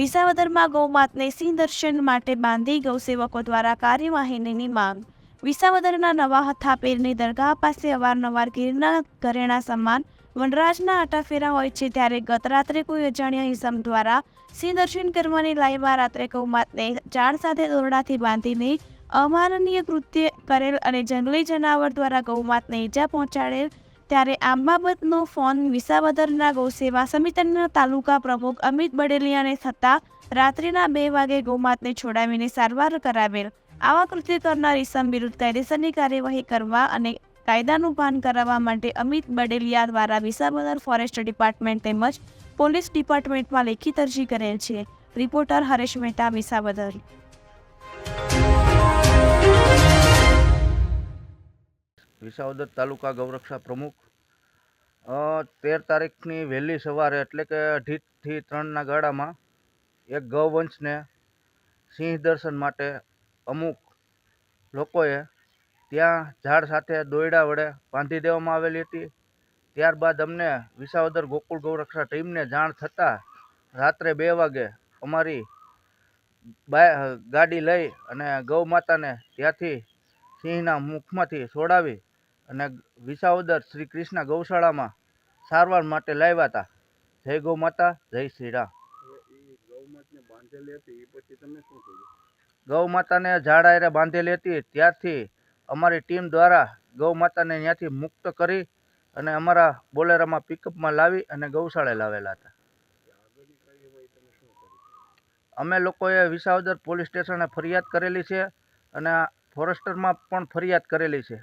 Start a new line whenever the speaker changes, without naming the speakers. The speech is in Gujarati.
વિસાવદરમાં ગૌમાતને સિંહ દર્શન માટે બાંધી ગૌસેવકો દ્વારા કાર્યવાહીની માંગ. વિસાવદરના નવા હથાપીરની દરગાહ પાસે અવારનવાર ગીરના ઘરેણા સમાન વનરાજના આટાફેરા હોય છે ત્યારે ગત રાત્રે કોઈ અજાણ્યા ઇસમ દ્વારા સિંહ દર્શન કરવાની લાઈમાં રાત્રે ગૌમાતને ઝાડ સાથે દોરડાથી બાંધીને અમાનનીય કૃત્ય કરેલ અને જંગલી જનાવર દ્વારા ગૌમાતને ઈજા પહોંચાડેલ ત્યારે આ બાબતનો ફોન વિસાવદરના ગૌસેવા સમિતિના તાલુકા પ્રમુખ અમિત બડેલિયાને થતાં રાત્રિના બે વાગે ગૌમાતને છોડાવીને સારવાર કરાવેલ. આવા કૃત્ય કરનાર ઇસમ વિરુદ્ધ કાયદેસરની કાર્યવાહી કરવા અને કાયદાનું ભાન કરાવવા માટે અમિત બડેલિયા દ્વારા વિસાવદર ફોરેસ્ટ ડિપાર્ટમેન્ટ તેમજ પોલીસ ડિપાર્ટમેન્ટમાં લેખિત અરજી કરેલ છે. રિપોર્ટર હરેશ મહેતા, વિસાવદર.
વિસાવદર તાલુકા ગૌરક્ષા પ્રમુખ. તેર તારીખની વહેલી સવારે એટલે કે અઢીથી ત્રણના ગાળામાં એક ગૌવંશને સિંહ દર્શન માટે અમુક લોકોએ ત્યાં ઝાડ સાથે દોયડા વડે બાંધી દેવામાં આવેલી હતી. ત્યારબાદ અમને વિસાવદર ગોકુળ ગૌરક્ષા ટીમને જાણ થતાં રાત્રે બે વાગે અમારી ગાડી લઈ અને ગૌ માતાને ત્યાંથી સિંહના મુખમાંથી છોડાવી અને વિસાવદર શ્રી કૃષ્ણ ગૌશાળામાં સારવાર માટે લાવ્યા હતા. જય ગૌ માતા, જય શ્રી રામ. ગૌ માતાને ઝાડ આયરે બાંધેલી હતી. ત્યારથી અમારી ટીમ દ્વારા ગૌ માતાને ત્યાંથી મુક્ત કરી અને અમારા બોલેરામાં પિકઅપમાં લાવી અને ગૌશાળે લાવેલા હતા. અમે લોકોએ વિસાવદર પોલીસ સ્ટેશને ફરિયાદ કરેલી છે અને ફોરેસ્ટરમાં પણ ફરિયાદ કરેલી છે.